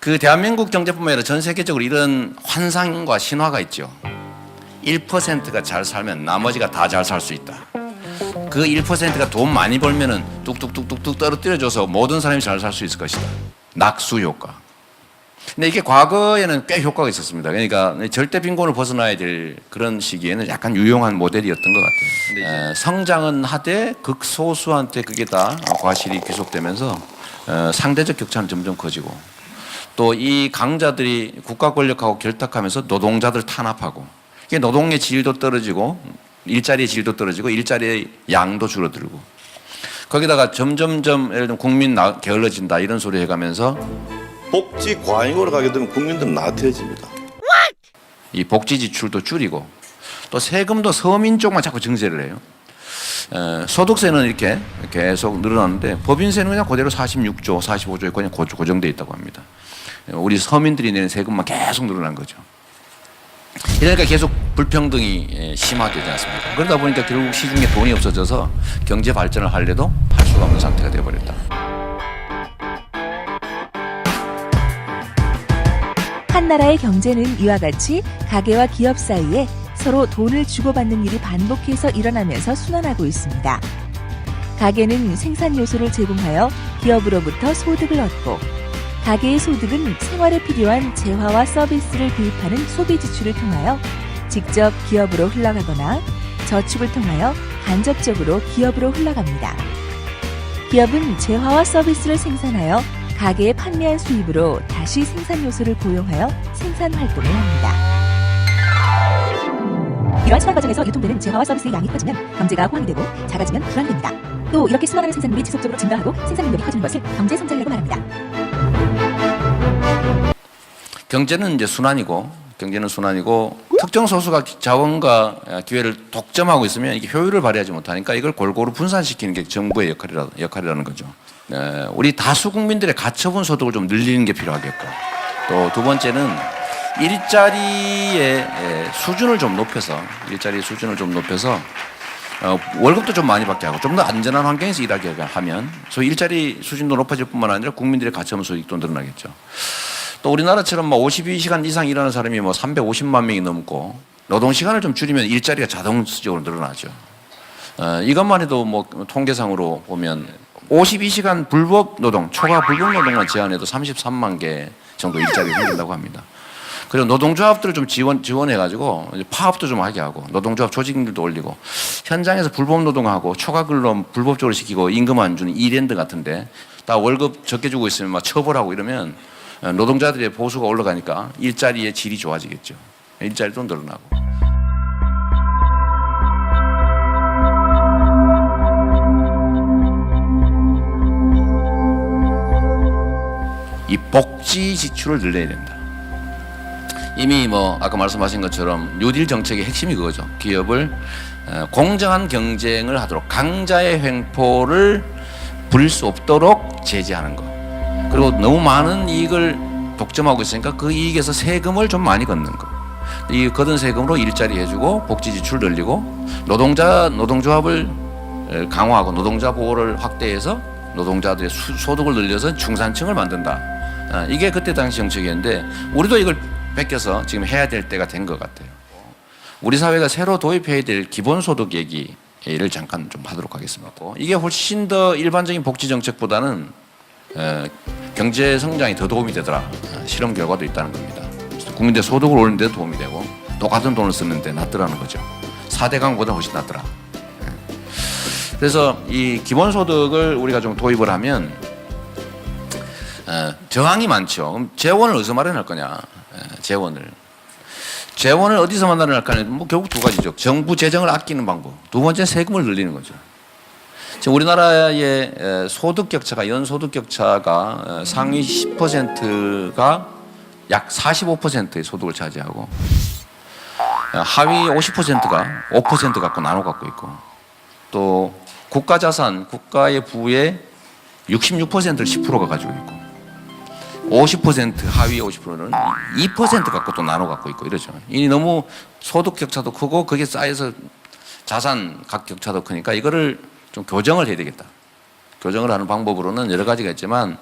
그 대한민국 경제뿐만 아니라 전 세계적으로 이런 환상과 신화가 있죠. 1%가 잘 살면 나머지가 다 잘 살 수 있다. 그 1%가 돈 많이 벌면은 뚝뚝뚝뚝뚝 떨어뜨려줘서 모든 사람이 잘 살 수 있을 것이다. 낙수 효과. 근데 이게 과거에는 꽤 효과가 있었습니다. 그러니까 절대 빈곤을 벗어나야 될 그런 시기에는 약간 유용한 모델이었던 것 같아요. 에, 성장은 하되 극소수한테 그게 다 과실이 귀속되면서 어, 상대적 격차는 점점 커지고 또 이 강자들이 국가 권력하고 결탁하면서 노동자들 탄압하고 이게 노동의 질도 떨어지고 일자리의 질도 떨어지고 일자리의 양도 줄어들고 거기다가 점점점 예를 들면 국민 나, 게을러진다 이런 소리 해가면서 복지 과잉으로 가게 되면 국민들은 나태해집니다. 이 복지 지출도 줄이고 또 세금도 서민 쪽만 자꾸 증세를 해요. 에, 소득세는 이렇게 계속 늘어나는데 법인세는 그냥 그대로 46조, 45조에 그냥 고- 고정돼 있다고 합니다. 우리 서민들이 내는 세금만 계속 늘어난 거죠. 이러니까 계속 불평등이 에, 심화되지 않습니까? 그러다 보니까 결국 시중에 돈이 없어져서 경제 발전을 하려도 할 수가 없는 상태가 되어버렸다. 한 나라의 경제는 이와 같이 가게와 기업 사이에 서로 돈을 주고받는 일이 반복해서 일어나면서 순환하고 있습니다. 가게는 생산 요소를 제공하여 기업으로부터 소득을 얻고 가게의 소득은 생활에 필요한 재화와 서비스를 구입하는 소비 지출을 통하여 직접 기업으로 흘러가거나 저축을 통하여 간접적으로 기업으로 흘러갑니다. 기업은 재화와 서비스를 생산하여 가게에 판매한 수입으로 다시 생산 요소를 고용하여 생산 활동을 합니다. 이러한 순환 과정에서 유통되는 재화와 서비스의 양이 커지면 경제가 호황이 되고 작아지면 불안됩니다. 또 이렇게 순환하는 생산물이 지속적으로 증가하고 생산 능력이 커지는 것을 경제 성장이라고 말합니다. 경제는 이제 순환이고 경제는 순환이고 특정 소수가 자원과 기회를 독점하고 있으면 이게 효율을 발휘하지 못하니까 이걸 골고루 분산시키는 게 정부의 역할이라, 역할이라는 거죠. 에, 우리 다수 국민들의 가처분 소득을 좀 늘리는 게 필요하겠고 또 두 번째는 일자리의 에, 수준을 좀 높여서 일자리 수준을 좀 높여서 어, 월급도 좀 많이 받게 하고 좀 더 안전한 환경에서 일하게 하면 소위 일자리 수준도 높아질 뿐만 아니라 국민들의 가처분 소득도 늘어나겠죠. 또 우리나라처럼 뭐 52시간 이상 일하는 사람이 뭐 350만 명이 넘고 노동 시간을 좀 줄이면 일자리가 자동적으로 늘어나죠. 어, 이것만 해도 뭐 통계상으로 보면 52시간 불법 노동, 초과 불법 노동만 제한해도 33만 개 정도 일자리가 생긴다고 합니다. 그리고 노동조합들을 좀 지원 지원해가지고 파업도 좀 하게 하고 노동조합 조직률도 올리고 현장에서 불법 노동하고 초과 근로 불법적으로 시키고 임금 안 주는 이랜드 같은데 다 월급 적게 주고 있으면 막 처벌하고 이러면 어, 노동자들의 보수가 올라가니까 일자리의 질이 좋아지겠죠. 일자리도 늘어나고. 이 복지 지출을 늘려야 된다. 이미 뭐 아까 말씀하신 것처럼 뉴딜 정책의 핵심이 그거죠. 기업을 어, 공정한 경쟁을 하도록 강자의 횡포를 부릴 수 없도록 제재하는 것. 그리고 너무 많은 이익을 독점하고 있으니까 그 이익에서 세금을 좀 많이 걷는 거. 이 걷은 세금으로 일자리 해주고 복지 지출 늘리고 노동자 노동조합을 에, 강화하고 노동자 보호를 확대해서 노동자들의 수- 소득을 늘려서 중산층을 만든다. 아, 이게 그때 당시 정책이었는데 우리도 이걸 뺏겨서 지금 해야 될 때가 된 것 같아요. 우리 사회가 새로 도입해야 될 기본소득 얘기를 잠깐 좀 하도록 하겠습니다. 이게 훨씬 더 일반적인 복지 정책보다는 에, 경제 성장에 더 도움이 되더라. 아, 실험 결과도 있다는 겁니다. 국민들 소득을 올리는 데 도움이 되고 똑같은 돈을 쓰는데 낫더라는 거죠. 4대 강보다 훨씬 낫더라. 예. 그래서 이 기본소득을 우리가 좀 도입을 하면 어, 저항이 많죠. 그럼 재원을 어디서 마련할 거냐? 예, 재원을. 재원을 어디서 마련할 거냐? 뭐 결국 두 가지죠. 정부 재정을 아끼는 방법. 두 번째 세금을 늘리는 거죠. 지금 우리나라의 에, 소득 격차가 연 소득 격차가 어, 상위 10%가 약 45%의 소득을 차지하고 어, 하위 50%가 5% 갖고 나눠 갖고 있고 또 국가 자산, 국가의 부의 66%를 10%가 가지고 있고 50% 하위 50%는 2% 갖고 또 나눠 갖고 있고 이러죠. 이 너무 소득 격차도 크고 그게 쌓여서 자산 각 격차도 크니까 이거를 좀 교정을 해야 되겠다. 교정을 하는 방법으로는 여러 가지가 있지만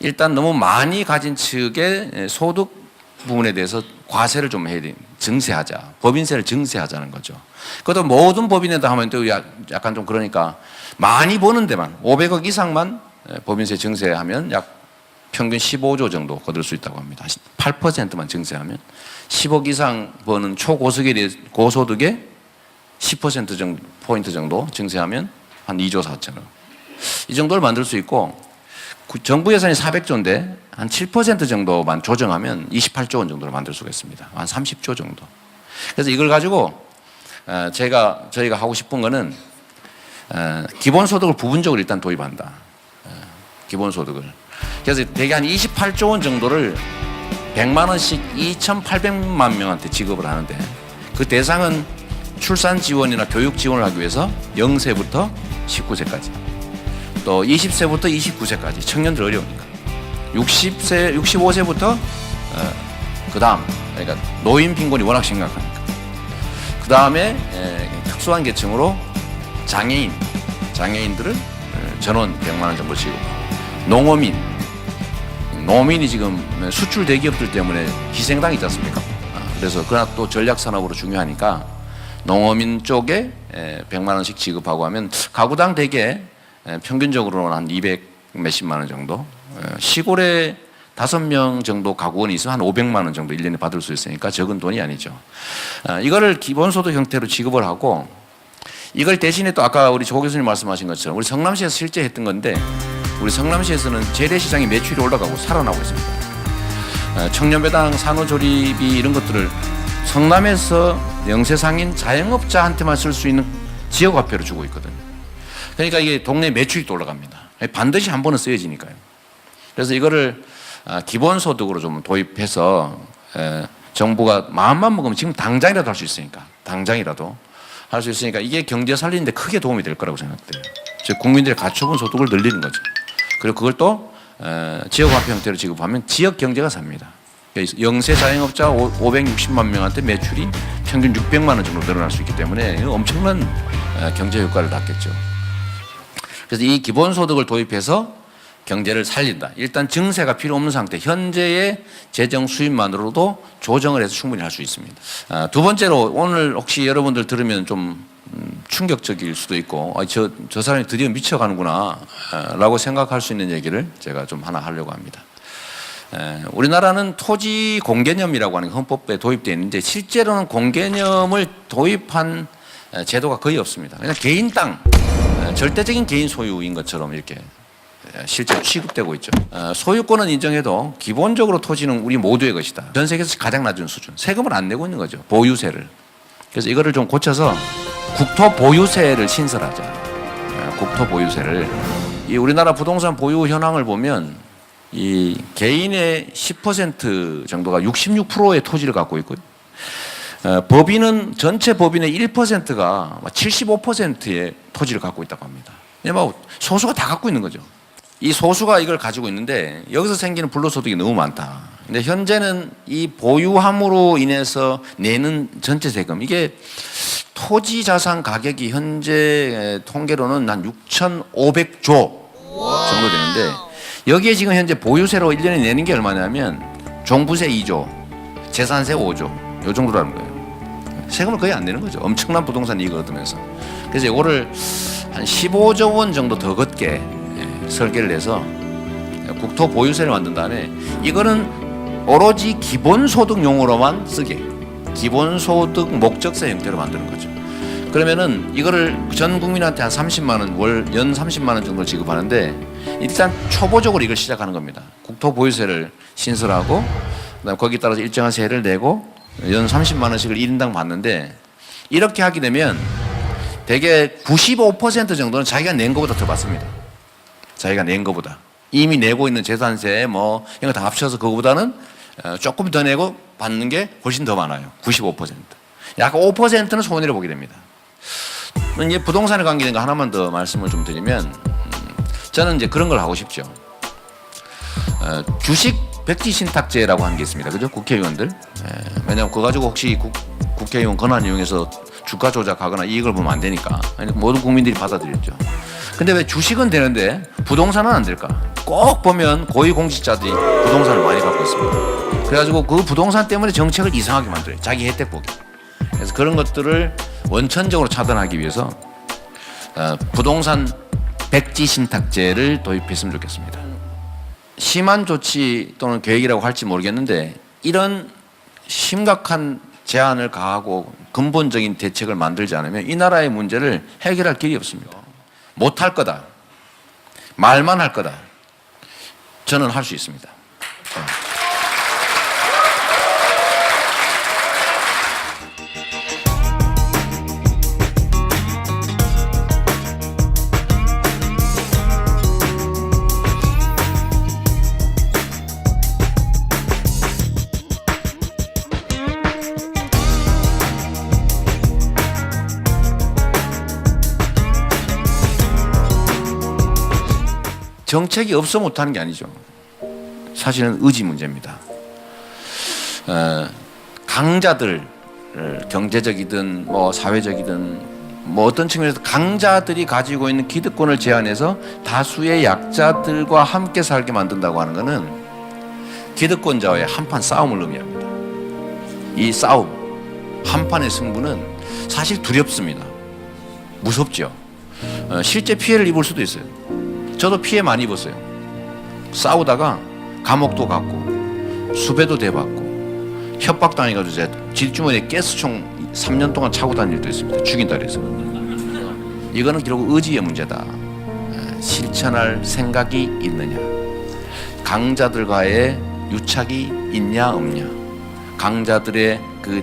일단 너무 많이 가진 측의 소득 부분에 대해서 과세를 좀 해야 돼. 증세하자. 법인세를 증세하자는 거죠. 그것도 모든 법인에다 하면 또 야- 약간 좀 그러니까 많이 버는 데만 500억 이상만 법인세 증세하면 약 평균 15조 정도 거둘 수 있다고 합니다. 8%만 증세하면 10억 이상 버는 대해 고소득에 10% 정도 포인트 정도 증세하면 한 2조 4천억. 이 정도를 만들 수 있고 구- 정부 예산이 400조인데 한 7% 정도만 조정하면 28조 원 정도를 만들 수가 있습니다. 한 30조 정도. 그래서 이걸 가지고 어, 제가 저희가 하고 싶은 거는 어, 기본소득을 부분적으로 일단 도입한다. 어, 기본소득을. 그래서 대개 한 28조 원 정도를 100만 원씩 2,800만 명한테 지급을 하는데 그 대상은 출산 지원이나 교육 지원을 하기 위해서 0세부터 19세까지. 또 20세부터 29세까지. 청년들 어려우니까. 60세 65세부터 어, 그다음 그러니까 노인 빈곤이 워낙 심각하니까. 그 다음에 특수한 계층으로 장애인 장애인들을 에, 전원 100만 원 정도 지급하고 농어민. 농민이 지금 수출 대기업들 때문에 희생당이 있지 않습니까? 아, 그래서 그러나 또 전략 산업으로 중요하니까 농어민 쪽에 에, 100만 원씩 지급하고 하면 가구당 대개 에, 평균적으로는 한 200 몇십만 원 정도 에, 시골에 다섯 명 정도 가구원이 있으면 한 500만 원 정도 1년에 받을 수 있으니까 적은 돈이 아니죠. 아, 이거를 기본소득 형태로 지급을 하고 이걸 대신에 또 아까 우리 조 교수님 말씀하신 것처럼 우리 성남시에서 실제 했던 건데 우리 성남시에서는 재래시장의 매출이 올라가고 살아나고 있습니다. 어, 청년배당 산후조리비 이런 것들을 성남에서 영세상인 자영업자한테만 쓸 수 있는 지역화폐로 주고 있거든요. 그러니까 이게 동네 매출이 또 올라갑니다. 반드시 한 번은 쓰여지니까요. 그래서 이거를 아, 기본소득으로 좀 도입해서 에, 정부가 마음만 먹으면 지금 당장이라도 할 수 있으니까 당장이라도 할 수 있으니까 이게 경제 살리는데 크게 도움이 될 거라고 생각돼요. 즉 국민들의 가처분 소득을 늘리는 거죠. 그리고 그걸 또 에, 지역화폐 형태로 지급하면 지역 경제가 삽니다. 영세 자영업자 560만 명한테 매출이 평균 600만 원 정도 늘어날 수 있기 때문에 엄청난 에, 경제 효과를 낳겠죠. 그래서 이 기본소득을 도입해서 경제를 살린다. 일단 증세가 필요 없는 상태. 현재의 재정 수입만으로도 조정을 해서 충분히 할 수 있습니다. 아, 두 번째로 오늘 혹시 여러분들 들으면 좀 음, 충격적일 수도 있고 아, 저, 저 사람이 드디어 미쳐가는구나 아, 라고 생각할 수 있는 얘기를 제가 좀 하나 하려고 합니다. 에, 우리나라는 토지 공개념이라고 하는 게 헌법에 도입되어 있는데 실제로는 공개념을 도입한 에, 제도가 거의 없습니다. 그냥 개인 땅, 에, 절대적인 개인 소유인 것처럼 이렇게 실제로 취급되고 있죠. 어, 소유권은 인정해도 기본적으로 토지는 우리 모두의 것이다. 전 세계에서 가장 낮은 수준. 세금을 안 내고 있는 거죠. 보유세를. 그래서 이거를 좀 고쳐서 국토 보유세를 신설하자. 어, 국토 보유세를. 이 우리나라 부동산 보유 현황을 보면 이 개인의 10% 정도가 66%의 토지를 갖고 있고요. 어, 법인은 전체 법인의 1%가 75%의 토지를 갖고 있다고 합니다. 뭐 소수가 다 갖고 있는 거죠. 이 소수가 이걸 가지고 있는데 여기서 생기는 불로소득이 너무 많다. 근데 현재는 이 보유함으로 인해서 내는 전체 세금 이게 토지 자산 가격이 현재 통계로는 한 6,500조 정도 되는데 여기에 지금 현재 보유세로 1년에 내는 게 얼마냐면 종부세 2조, 재산세 5조 요 정도라는 거예요. 세금을 거의 안 내는 거죠. 엄청난 부동산 이익을 얻으면서. 그래서 이거를 한 15조 원 정도 더 걷게 예, 설계를 해서 국토 보유세를 만든 다음에 이거는 오로지 기본소득용으로만 쓰게 기본소득 목적세 형태로 만드는 거죠. 그러면은 이거를 전 국민한테 한 30만 원, 월 연 30만 원 정도 지급하는데 일단 초보적으로 이걸 시작하는 겁니다. 국토 보유세를 신설하고 그다음 거기 따라서 일정한 세를 내고 연 30만 원씩을 1인당 받는데 이렇게 하게 되면 대개 95% 정도는 자기가 낸 것보다 더 받습니다. 자기가 낸 것보다 이미 내고 있는 재산세 뭐 이런 거 다 합쳐서 그거보다는 어, 조금 더 내고 받는 게 훨씬 더 많아요. 95%. 약 5%는 손해를 보게 됩니다. 이제 부동산에 관계된 거 하나만 더 말씀을 좀 드리면 음, 저는 이제 그런 걸 하고 싶죠. 어, 주식 백지 신탁제라고 하는 게 있습니다. 그죠? 국회의원들. 예, 왜냐하면 그거 가지고 혹시 국, 국회의원 권한 이용해서 주가 조작하거나 이익을 보면 안 되니까 모든 국민들이 받아들였죠. 근데 왜 주식은 되는데 부동산은 안 될까? 꼭 보면 고위공직자들이 부동산을 많이 갖고 있습니다. 그래가지고 그 부동산 때문에 정책을 이상하게 만들어요. 자기 혜택 보게. 그래서 그런 것들을 원천적으로 차단하기 위해서 어, 부동산 백지 신탁제를 도입했으면 좋겠습니다. 심한 조치 또는 계획이라고 할지 모르겠는데 이런 심각한 제한을 가하고 근본적인 대책을 만들지 않으면 이 나라의 문제를 해결할 길이 없습니다. 못할 거다. 말만 할 거다. 저는 할 수 있습니다. 정책이 없어 못하는 게 아니죠. 사실은 의지 문제입니다. 어, 강자들 어, 경제적이든 뭐 사회적이든 뭐 어떤 측면에서 강자들이 가지고 있는 기득권을 제한해서 다수의 약자들과 함께 살게 만든다고 하는 것은 기득권자와의 한판 싸움을 의미합니다. 이 싸움, 한판의 승부는 사실 두렵습니다. 무섭죠. 어, 실제 피해를 입을 수도 있어요. 저도 피해 많이 입었어요. 싸우다가 감옥도 갔고 수배도 돼봤고 협박당해가지고 제가 질주머니에 가스총 3년 동안 차고 다닐 일도 있습니다. 죽인다 그래서. 이거는 결국 의지의 문제다. 에, 실천할 생각이 있느냐. 강자들과의 유착이 있냐 없냐. 강자들의 그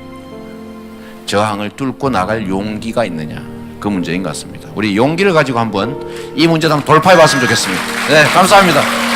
저항을 뚫고 나갈 용기가 있느냐. 그 문제인 것 같습니다. 우리 용기를 가지고 한번 이 한번 돌파해 봤으면 좋겠습니다. 네, 감사합니다.